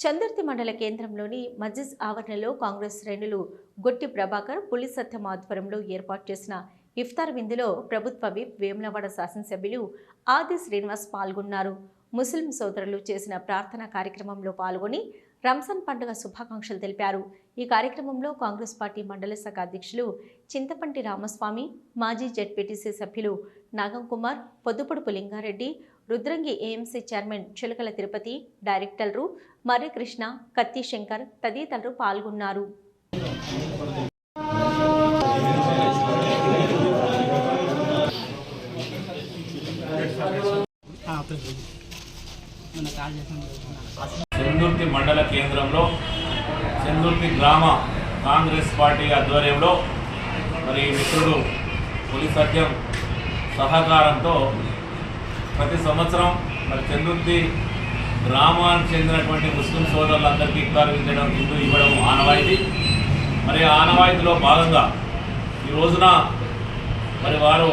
చందర్తి మండల కేంద్రంలోని మజిజ్ ఆవరణలో కాంగ్రెస్ శ్రేణులు గొట్టి ప్రభాకర్ పులి సత్యం ఆధ్వర్యంలో ఏర్పాటు చేసిన ఇఫ్తార్ విందులో ప్రభుత్వ విప్ వేములవాడ శాసనసభ్యులు ఆది శ్రీనివాస్ పాల్గొన్నారు. ముస్లిం సోదరులు చేసిన ప్రార్థనా కార్యక్రమంలో పాల్గొని రంజాన్ పండుగ శుభాకాంక్షలు తెలిపారు. ఈ కార్యక్రమంలో కాంగ్రెస్ పార్టీ మండల శాఖ అధ్యక్షులు చింతపంటి రామస్వామి మాజీ జెడ్పీటీసీ సభ్యులు నాగం కుమార్ పొద్దుపొడుపు లింగారెడ్డి రుద్రంగి ఏఎంసీ చైర్మన్ చిలకల తిరుపతి డైరెక్టర్లు మర్రి కృష్ణ కత్తి శంకర్ తదితరులు పాల్గొన్నారు. కాల్ చేసిన చందుర్తి మండల కేంద్రంలో చందుర్తి గ్రామ కాంగ్రెస్ పార్టీ ఆధ్వర్యంలో మరి మిత్రుడు పులి సత్యం సహకారంతో ప్రతి సంవత్సరం మరి చందుర్తి గ్రామానికి చెందినటువంటి ముస్లిం సోదరులందరికీ ఇఫ్తార్ హిందూ ఇవ్వడం ఆనవాయితీ. మరి ఆనవాయితీలో భాగంగా ఈ రోజున మరి వారు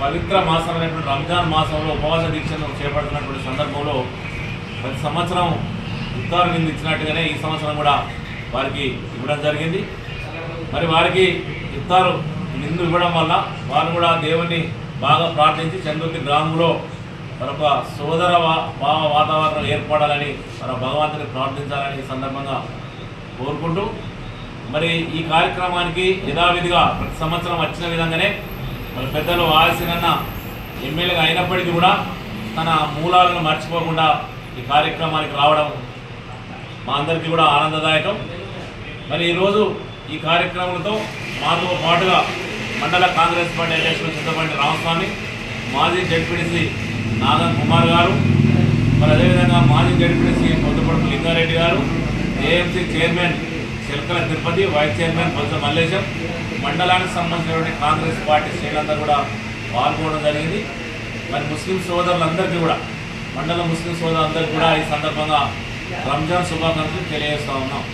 పవిత్ర మాసమైనటువంటి రంజాన్ మాసంలో ఉపవాస దీక్షను చేపడుతున్నటువంటి సందర్భంలో ప్రతి సంవత్సరం ఉత్తర్వు కింద ఇచ్చినట్టుగానే ఈ సంవత్సరం కూడా వారికి ఇవ్వడం జరిగింది. మరి వారికి ఇఫ్తారు నిందు ఇవ్వడం వల్ల వారు కూడా దేవుని బాగా ప్రార్థించి చంద్రుతి గ్రామంలో మరొక సోదర భావ వాతావరణం ఏర్పడాలని మన భగవంతుని ప్రార్థించాలని సందర్భంగా కోరుకుంటూ మరి ఈ కార్యక్రమానికి యథావిధిగా ప్రతి సంవత్సరం వచ్చిన విధంగానే మరి పెద్దలు ఆలస్యనన్న ఎమ్మెల్యేగా అయినప్పటికీ కూడా తన మూలాలను మర్చిపోకుండా ఈ కార్యక్రమానికి రావడం మా అందరికీ కూడా ఆనందదాయకం. మరి ఈరోజు ఈ కార్యక్రమంతో మాతో పాటుగా మండల కాంగ్రెస్ పార్టీ అధ్యక్షులు చింతపండి రామస్వామి మాజీ జడ్పీడీసీ నాగన్ కుమార్ గారు మరి అదేవిధంగా మాజీ జడ్పీడీసీ పొద్దుపడుపు లింగారెడ్డి గారు AMC chairman Chilakala Tirupati vice chairman Botsa Mallesham మండలానికి సంబంధించినటువంటి కాంగ్రెస్ పార్టీ శ్రేణులందరూ కూడా పాల్గొనడం జరిగింది. మరి ముస్లిం సోదరులందరికీ కూడా మండల ముస్లిం సోదరులందరికీ కూడా ఈ సందర్భంగా రంజాన్ శుభాకాంక్షలు తెలియజేస్తా ఉన్నాం.